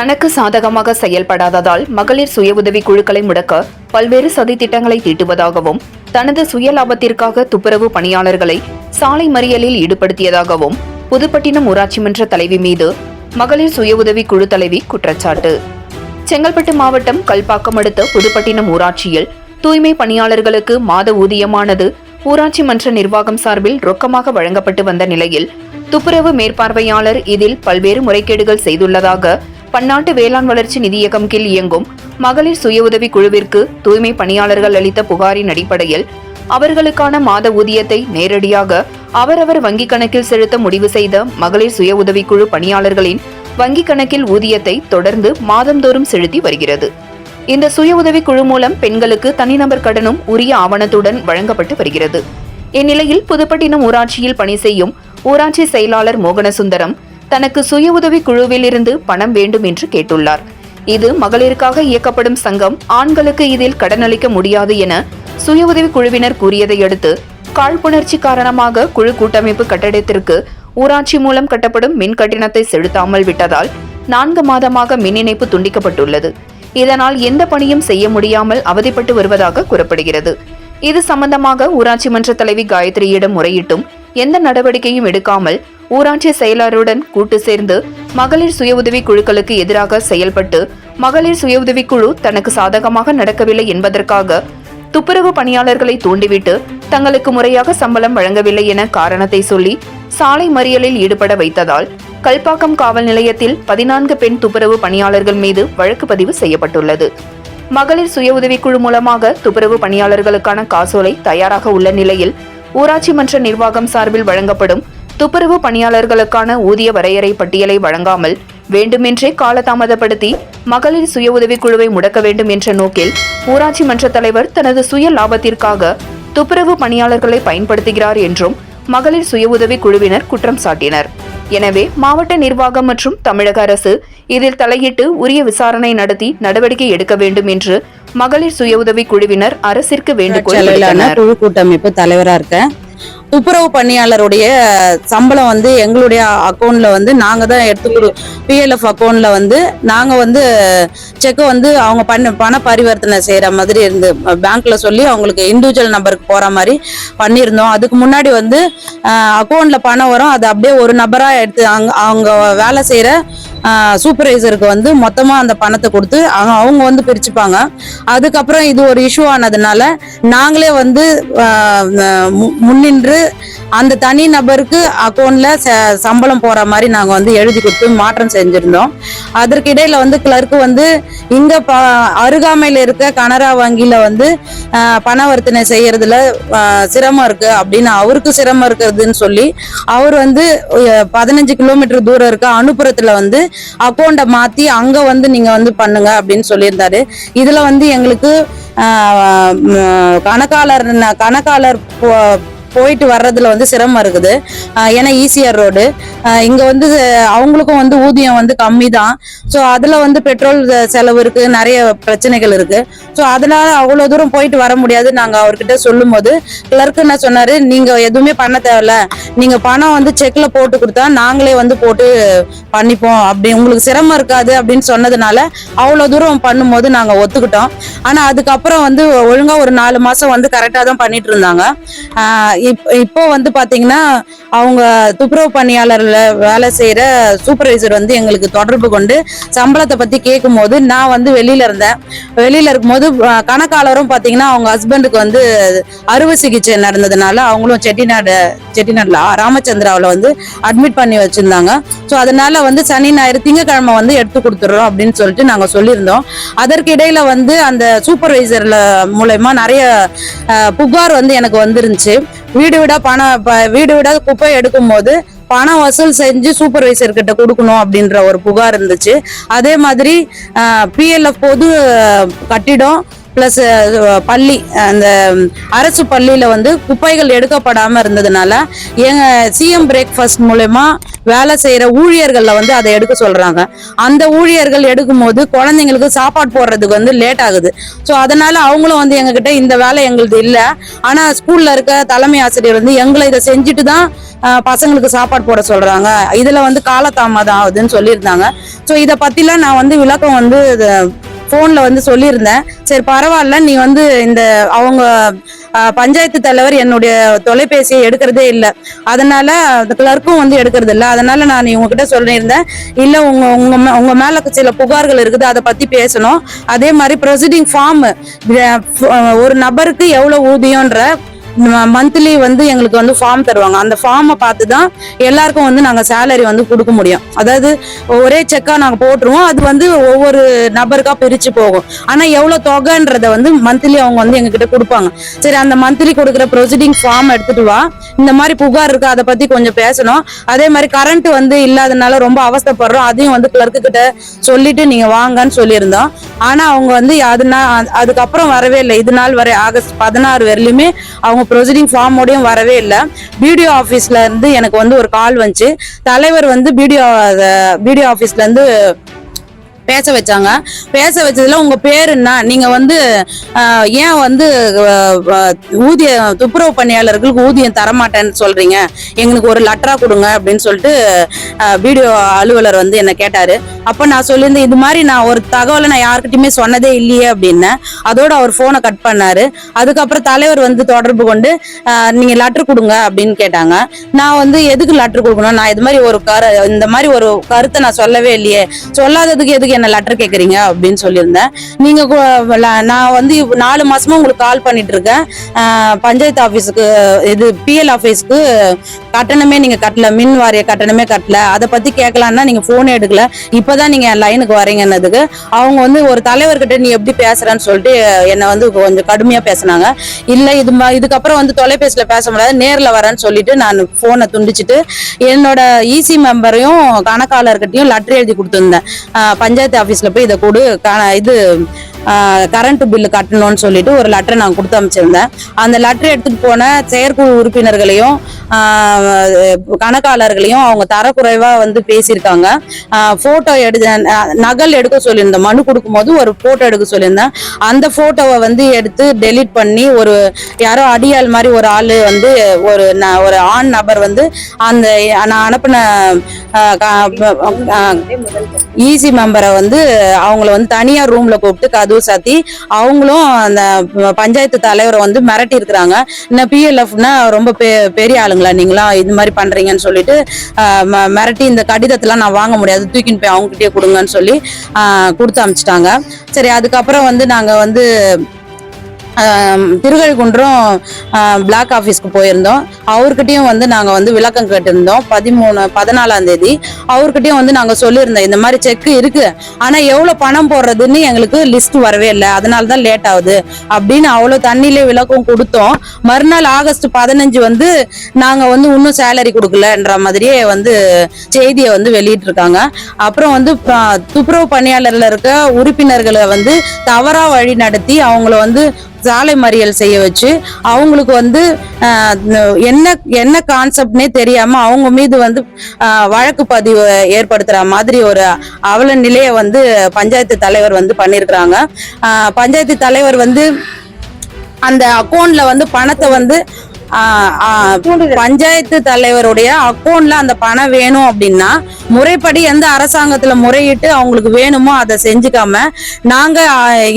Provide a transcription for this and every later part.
தனக்கு சாதகமாக செயல்படாததால் மகளிர் சுய உதவி குழுக்களை முடக்க பல்வேறு சதி திட்டங்களை தீட்டுவதாகவும் தனது சுய லாபத்திற்காக துப்புரவு பணியாளர்களை சாலை மறியலில் ஈடுபடுத்தியதாகவும் புதுப்பட்டினம் ஊராட்சி மன்ற தலைவி மீது மகளிர் சுய உதவி குழு தலைவி குற்றச்சாட்டு. செங்கல்பட்டு மாவட்டம் கல்பாக்கம் அடுத்த புதுப்பட்டினம் ஊராட்சியில் தூய்மை பணியாளர்களுக்கு மாத ஊதியமானது ஊராட்சி மன்ற நிர்வாகம் சார்பில் ரொக்கமாக வழங்கப்பட்டு வந்த நிலையில் துப்புரவு மேற்பார்வையாளர் இதில் பல்வேறு முறைகேடுகள் செய்துள்ளதாக பன்னாட்டு வேளாண் வளர்ச்சி நிதியகம் கீழ் இயங்கும் மகளிர் சுய உதவி குழுவிற்கு தூய்மை பணியாளர்கள் அளித்த புகாரின் அடிப்படையில் அவர்களுக்கான மாத ஊதியத்தை நேரடியாக அவரவர் வங்கிக் கணக்கில் செலுத்த முடிவு செய்த மகளிர் சுய உதவிக்குழு பணியாளர்களின் வங்கிக் கணக்கில் ஊதியத்தை தொடர்ந்து மாதந்தோறும் செலுத்தி வருகிறது. இந்த சுய உதவி குழு மூலம் பெண்களுக்கு தனிநபர் கடனும் உரிய ஆவணத்துடன் வழங்கப்பட்டு வருகிறது. இந்நிலையில் புதுப்பட்டினம் ஊராட்சியில் பணி செய்யும் ஊராட்சி செயலாளர் மோகனசுந்தரம் தனக்கு சுய உதவி குழுவில் இருந்து பணம் வேண்டும் என்று கேட்டுள்ளார். இது மகளிருக்காக இயக்கப்படும் சங்கம் ஆண்களுக்கு இதில் கடனளிக்க முடியாது என சுய உதவி குழுவினர் கூறியதை அடுத்து காழ்ப்புணர்ச்சி காரணமாக குழு கூட்டமைப்பு கட்டடத்திற்கு ஊராட்சி மூலம் கட்டப்படும் மின் கட்டணத்தை செலுத்தாமல் விட்டதால் நான்கு மாதமாக மின் இணைப்பு துண்டிக்கப்பட்டுள்ளது. இதனால் எந்த பணியும் செய்ய முடியாமல் அவதிப்பட்டு வருவதாக கூறப்படுகிறது. இது சம்பந்தமாக ஊராட்சி மன்ற தலைவி காயத்ரியிடம் முறையிட்டும் எந்த நடவடிக்கையும் எடுக்காமல் ஊராட்சி செயலாளருடன் கூட்டு சேர்ந்து மகளிர் சுய உதவி குழுக்களுக்கு எதிராக செயல்பட்டு மகளிர் சுய உதவி குழு தனக்கு சாதகமாக நடக்கவில்லை என்பதற்காக துப்புரவு பணியாளர்களை தூண்டிவிட்டு தங்களுக்கு முறையாக சம்பளம் வழங்கவில்லை என காரணத்தை சொல்லி சாலை மறியலில் ஈடுபட வைத்ததால் கல்பாக்கம் காவல் நிலையத்தில் பதினான்கு பெண் துப்புரவு பணியாளர்கள் மீது வழக்கு பதிவு செய்யப்பட்டுள்ளது. மகளிர் சுய உதவிக்குழு மூலமாக துப்புரவு பணியாளர்களுக்கான காசோலை தயாராக உள்ள நிலையில் ஊராட்சி மன்ற நிர்வாகம் சார்பில் வழங்கப்படும் துப்புரவு பணியாளர்களுக்கான ஊதிய வரையறை பட்டியலை வழங்காமல் வேண்டுமென்றே காலதாமதப்படுத்தி மகளிர் சுய உதவிக்குழுவை முடக்க வேண்டும் என்ற நோக்கில் ஊராட்சி மன்ற தலைவர் தனது சுய லாபத்திற்காக துப்புரவு பணியாளர்களை பயன்படுத்துகிறார் என்றும் மகளிர் சுய உதவி குழுவினர் குற்றம் சாட்டினர். எனவே மாவட்ட நிர்வாகம் மற்றும் தமிழக அரசு இதில் தலையிட்டு உரிய விசாரணை நடத்தி நடவடிக்கை எடுக்க வேண்டும் என்று மகளிர் சுய உதவி குழுவினர் அரசிற்கு வேண்டுகோள் குழு கூட்டமைப்பு தலைவராக இருக்க துப்புரவு பணியாளருடைய சம்பளம் வந்து எங்களுடைய அக்கௌண்ட்ல வந்து நாங்க தான் எடுத்துக்கிறோம் பிஎல்எஃப் அக்கௌண்ட்ல வந்து நாங்க வந்து செக்கை வந்து அவங்க பண்ண பண பரிவர்த்தனை செய்யற மாதிரி இருந்து பேங்க்ல சொல்லி அவங்களுக்கு இண்டிவிஜுவல் நம்பருக்கு போற மாதிரி பண்ணியிருந்தோம். அதுக்கு முன்னாடி வந்து அக்கௌண்ட்ல பணம் வரும். அது அப்படியே ஒரு நபரா எடுத்து அங்க அவங்க வேலை செய்யற சூப்பர்வைசருக்கு வந்து மொத்தமாக அந்த பணத்தை கொடுத்து அவங்க அவங்க வந்து பிரிச்சுப்பாங்க. அதுக்கப்புறம் இது ஒரு இஷ்யூ ஆனதுனால நாங்களே வந்து முன்னின்று அந்த தனி நபருக்கு அக்கௌண்ட்ல சம்பளம் போற மாதிரி நாங்கள் வந்து எழுதி கொடுத்து மாற்றம் செஞ்சிருந்தோம். அதற்கு இடையில வந்து கிளர்க்கு வந்து இங்க ப அருகாமையில இருக்க கனரா வங்கியில வந்து பணவர்த்தனை செய்யறதுல சிரமம் இருக்கு அப்படின்னு அவருக்கு சிரமம் இருக்கிறதுன்னு சொல்லி அவர் வந்து பதினஞ்சு கிலோமீட்டர் தூரம் இருக்க அனுப்புறத்துல வந்து அக்கௌண்ட்டை மாத்தி அங்க வந்து நீங்க வந்து பண்ணுங்க அப்படின்னு சொல்லியிருந்தாரு. இதுல வந்து எங்களுக்கு ஆஹ், கணக்காளர் கணக்காளர் போ- போயிட்டு வர்றதுல வந்து சிரமம் இருக்குது. ஏன்னா ஈசிஆர் ரோடு இங்க வந்து அவங்களுக்கும் வந்து ஊதியம் வந்து கம்மி தான் ஸோ அதுல வந்து பெட்ரோல் செலவு இருக்கு நிறைய பிரச்சனைகள் இருக்கு. ஸோ அதனால அவ்வளோ தூரம் போயிட்டு வர முடியாது நாங்க அவர்கிட்ட சொல்லும் போது கிளர்க் என்ன சொன்னாரு நீங்க எதுவுமே பண்ண தேவையில்ல. நீங்க பணம் வந்து செக்ல போட்டு கொடுத்தா நாங்களே வந்து போட்டு பண்ணிப்போம். அப்படி உங்களுக்கு சிரமம் இருக்காது அப்படின்னு சொன்னதுனால அவ்வளோ தூரம் பண்ணும்போது நாங்க ஒத்துக்கிட்டோம். ஆனா அதுக்கப்புறம் வந்து ஒழுங்கா ஒரு நாலு மாசம் வந்து கரெக்டா தான் பண்ணிட்டு இருந்தாங்க. இப்- இப்போ வந்து பாத்தீங்கன்னா அவங்க துப்புரவு பணியாளர்கள் பணியாளர்ல வேலை செய்யற சூப்பர்வைசர் வந்து எங்களுக்கு தொடர்பு கொண்டு சம்பளத்தை பத்தி கேட்கும்போது நான் வந்து வெளியில இருந்தேன். வெளியில இருக்கும்போது கணக்காளரும் பாத்தீங்கன்னா அவங்க ஹஸ்பண்டுக்கு வந்து அறுவை சிகிச்சை நடந்ததுனால அவங்களும் செட்டிநாடு செட்டிநாடுல ராமச்சந்திராவில் வந்து அட்மிட் பண்ணி வச்சிருந்தாங்க. ஸோ அதனால வந்து சனி ஞாயிறு திங்கக்கிழமை வந்து எடுத்து கொடுத்துட்றோம் அப்படின்னு சொல்லிட்டு நாங்க சொல்லியிருந்தோம். அதற்கு வந்து அந்த சூப்பர்வைசர்ல மூலயமா நிறைய புகார் வந்து எனக்கு வந்துருந்துச்சு. வீடு வீடா பணம் ப- வீடு வீடா குப்பை எடுக்கும் போது பணம் வசூல் செஞ்சு சூப்பர்வைசர் கிட்ட கொடுக்கணும் அப்படின்ற ஒரு புகார் இருந்துச்சு. அதே மாதிரி பிஎல்எஃப் பொது கட்டிடம் ப்ளஸ் பள்ளி அந்த அரசு பள்ளியில வந்து குப்பைகள் எடுக்கப்படாம இருந்ததுனால எங்க சிஎம் பிரேக்ஃபாஸ்ட் மூலயமா வேலை செய்யற ஊழியர்கள்ல வந்து அதை எடுக்க சொல்றாங்க. அந்த ஊழியர்கள் எடுக்கும்போது குழந்தைங்களுக்கு சாப்பாடு போடுறதுக்கு வந்து லேட் ஆகுது. ஸோ அதனால அவங்களும் வந்து எங்ககிட்ட இந்த வேலை எங்களுது இல்லை. ஆனா ஸ்கூல்ல இருக்க தலைமை ஆசிரியர் வந்து எங்களை இதை செஞ்சுட்டு தான் பசங்களுக்கு சாப்பாடு போட சொல்றாங்க. இதுல வந்து காலதாமதம் ஆகுதுன்னு சொல்லியிருந்தாங்க. ஸோ இதை பத்திலாம் நான் வந்து விளக்கம் வந்து ஃபோனில் வந்து சொல்லியிருந்தேன். சரி பரவாயில்ல நீ வந்து இந்த அவங்க பஞ்சாயத்து தலைவர் என்னுடைய தொலைபேசியை எடுக்கிறதே இல்லை. அதனால கிளர்க்கும் வந்து எடுக்கிறது இல்லை. அதனால நான் உங்ககிட்ட சொல்லியிருந்தேன். இல்லை உங்க உங்க மே- உங்க மேல சில புகார்கள் இருக்குது அதை பத்தி பேசணும். அதே மாதிரி ப்ரொசீடிங் ஃபார்ம் ஒரு நபருக்கு எவ்வளவு ஊதியம்ன்ற மந்த்லி வந்து எங்களுக்கு வந்து ஃபார்ம் தருவாங்க. அந்த ஃபார்மை பார்த்து தான் எல்லாருக்கும் வந்து நாங்கள் சேலரி வந்து கொடுக்க முடியும். அதாவது ஒரே செக்காக நாங்கள் போட்டுருவோம். அது வந்து ஒவ்வொரு நபருக்காக பிரித்து போகும். ஆனால் எவ்வளோ தொகைன்றத வந்து மந்த்லி அவங்க வந்து எங்ககிட்ட கொடுப்பாங்க. சரி அந்த மந்த்லி கொடுக்குற ப்ரொசீடிங் ஃபார்ம் எடுத்துட்டு வா. இந்த மாதிரி புகார் இருக்கு அதை பற்றி கொஞ்சம் பேசணும். அதே மாதிரி கரண்ட் வந்து இல்லாதனால ரொம்ப அவஸ்தைப்படுறோம். அதையும் வந்து கிளர்க்கு கிட்ட சொல்லிட்டு நீங்கள் வாங்கன்னு சொல்லியிருந்தோம். ஆனால் அவங்க வந்து அதுனா அதுக்கப்புறம் வரவே இல்லை. இது நாள் வரை ஆகஸ்ட் பதினாறு வரையிலுமே அவங்க ப்ரொசீடிங் ஃபார்மோடையும் வரவே இல்லை. பிடிஓ ஆஃபீஸ்ல இருந்து எனக்கு வந்து ஒரு கால் வந்துச்சு. தலைவர் வந்து பிடிஓ பிடிஓ ஆஃபீஸ்ல இருந்து பேச வச்சாங்க. பேச வச்சதுல உங்க பேர் என்ன நீங்க வந்து ஏன் வந்து ஊதிய துப்புரவு பணியாளர்களுக்கு ஊதியம் தரமாட்டேன்னு சொல்றீங்க? எங்களுக்கு ஒரு லெட்டரா கொடுங்க அப்படின்னு சொல்லிட்டு பிடிஓ அலுவலர் வந்து என்ன கேட்டாரு. அப்ப நான் சொல்லியிருந்தேன் இது மாதிரி நான் ஒரு தகவலை நான் யாருக்கிட்டயுமே சொன்னதே இல்லையே அப்படின்னு. அதோட அவர் போனை கட் பண்ணாரு. அதுக்கப்புறம் தலைவர் வந்து தொடர்பு கொண்டு நீங்க லெட்டர் கொடுங்க அப்படின்னு கேட்டாங்க. நான் வந்து எதுக்கு லெட்டர் கொடுக்கணும்? நான் இது மாதிரி ஒரு கரு இந்த மாதிரி ஒரு கருத்தை நான் சொல்லவே இல்லையே. சொல்லாததுக்கு எதுக்கு என்ன லெட்டர் கேட்குறீங்க அப்படின்னு சொல்லியிருந்தேன். நீங்கள் நான் வந்து நாலு மாசமா உங்களுக்கு கால் பண்ணிட்டு இருக்கேன் பஞ்சாயத்து ஆஃபீஸுக்கு இது பிஎல் ஆஃபீஸ்க்கு கட்டணமே நீங்கள் கட்டல மின் வாரிய கட்டணமே கட்டல. அதை பற்றி கேட்கலான்னா நீங்கள் ஃபோனே எடுக்கல. இப்பதான் நீங்கள் என் லைனுக்கு வரீங்கன்னதுக்கு அவங்க வந்து ஒரு தலைவர்கிட்ட நீ எப்படி பேசுகிறேன்னு சொல்லிட்டு என்னை வந்து கொஞ்சம் கடுமையாக பேசுனாங்க. இல்லை இது இதுக்கப்புறம் வந்து தொலைபேசியில் பேச முடியாது நேரில் வரேன்னு சொல்லிட்டு நான் ஃபோனை துண்டிச்சிட்டு என்னோட இசி மெம்பரையும் கணக்காளர்கிட்டையும் லெட்டர் எழுதி கொடுத்துருந்தேன். பஞ்சாயத்து பஞ்சாயத்து ஆஃபீஸில் போய் இதை கொடு இது கரண்ட் பில்லு கட்டணும்னு சொல்லிட்டு ஒரு லெட்டர் நான் கொடுத்து அமைச்சிருந்தேன் அந்த லெட்டர் எடுத்துட்டு போன செயற்குழு உறுப்பினர்களையும் கணக்காளர்களையும் அவங்க தரக்குறைவா வந்து பேசியிருக்காங்க. போட்டோ எடு நகல் எடுக்க சொல்லியிருந்தேன். மனு கொடுக்கும்போது ஒரு போட்டோ எடுக்க சொல்லியிருந்தேன். அந்த போட்டோவை வந்து எடுத்து டெலீட் பண்ணி ஒரு யாரோ அடியாள் மாதிரி ஒரு ஆளு வந்து ஒரு ஒரு ஆண் நபர் வந்து அந்த நான் அனுப்பின ஈசி மெம்பரை வந்து அவங்கள வந்து தனியார் ரூம்ல கூப்பிட்டு கதவு சாத்தி அவங்களும் அந்த பஞ்சாயத்து தலைவரை வந்து மிரட்டி இருக்கிறாங்க. இன்னும் பிஎல்எஃப்னா ரொம்ப பெ- பெரிய ஆளுங்களா நீங்களா? இது மாதிரி பண்றீங்கன்னு சொல்லிட்டு ம- மிரட்டி இந்த கடிதத்தெல்லாம் நான் வாங்க முடியாது. தூக்கின்னு போய் அவங்ககிட்டயே கொடுங்கன்னு சொல்லி கொடுத்து அமிச்சிட்டாங்க. சரி அதுக்கப்புறம் வந்து நாங்கள் வந்து திருகழிக்குன்றம் பிளாக் ஆஃபீஸ்க்கு போயிருந்தோம். அவர்கிட்டையும் வந்து நாங்கள் வந்து விளக்கம் கேட்டிருந்தோம். பதிமூணு பதினாலாம் தேதி. அவர்கிட்டையும் வந்து நாங்கள் சொல்லியிருந்தோம் இந்த மாதிரி செக்கு இருக்கு. ஆனால் எவ்வளோ பணம் போடுறதுன்னு எங்களுக்கு லிஸ்ட் வரவே இல்லை. அதனால தான் லேட் ஆகுது. அப்படின்னு அவ்வளோ தண்ணியிலே விளக்கம் கொடுத்தோம். மறுநாள் ஆகஸ்ட் பதினஞ்சு வந்து நாங்கள் வந்து இன்னும் சேலரி கொடுக்கலன்ற மாதிரியே வந்து செய்தியை வந்து வெளியிட்டிருக்காங்க. அப்புறம் வந்து ப- துப்புரவு பணியாளர்ல இருக்க உறுப்பினர்களை வந்து தவறா வழி நடத்தி அவங்கள வந்து சாலை மறியல் செய்ய வச்சு அவங்களுக்கு வந்து ஆஹ், என்ன என்ன கான்செப்ட்னே தெரியாம அவங்க மீது வந்து ஆஹ், வழக்கு பதிவு ஏற்படுத்துற மாதிரி ஒரு அவல நிலையை வந்து பஞ்சாயத்து தலைவர் வந்து பண்ணியிருக்கிறாங்க ஆஹ், பஞ்சாயத்து தலைவர் வந்து அந்த அக்கௌண்ட்ல வந்து பணத்தை வந்து பஞ்சாயத்து தலைவருடைய அக்கௌண்ட்ல அந்த பணம் வேணும் அப்படின்னா முறைப்படி எந்த அரசாங்கத்துல முறையிட்டு அவங்களுக்கு வேணுமோ அதை செஞ்சுக்காம நாங்க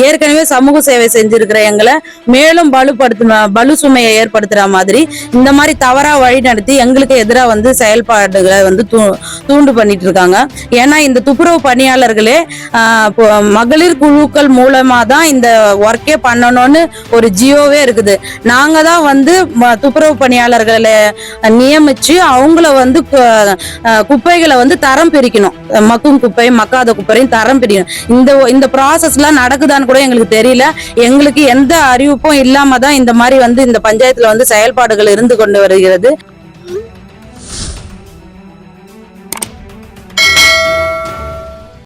ஏற்கனவே சமூக சேவை செஞ்சிருக்கிற எங்களை மேலும் பலுப்படுத்த பலு சுமையை ஏற்படுத்துற மாதிரி இந்த மாதிரி தவறா வழி நடத்தி எங்களுக்கு எதிராக வந்து செயல்பாடுகளை வந்து தூ தூண்டு பண்ணிட்டு இருக்காங்க. ஏன்னா இந்த துப்புரவு பணியாளர்களே இப்போ மகளிர் குழுக்கள் மூலமா தான் இந்த ஒர்க்கே பண்ணணும்னு ஒரு ஜியோவே இருக்குது. நாங்க தான் வந்து துப்புரவு பணியாளர்களை நியமிச்சு அவங்கள வந்து கு- குப்பைகளை வந்து தரம் பிரிக்கணும். மக்கும் குப்பை மக்காத குப்பையும் தரம் பிரிக்கணும். இந்த இந்த ப்ராசஸ்லாம் நடக்குதான்னு கூட எங்களுக்கு தெரியல. எங்களுக்கு எந்த அறிவிப்பும் இல்லாம தான் இந்த மாதிரி வந்து இந்த பஞ்சாயத்துல வந்து செயல்பாடுகள் இருந்து கொண்டு வருகிறது.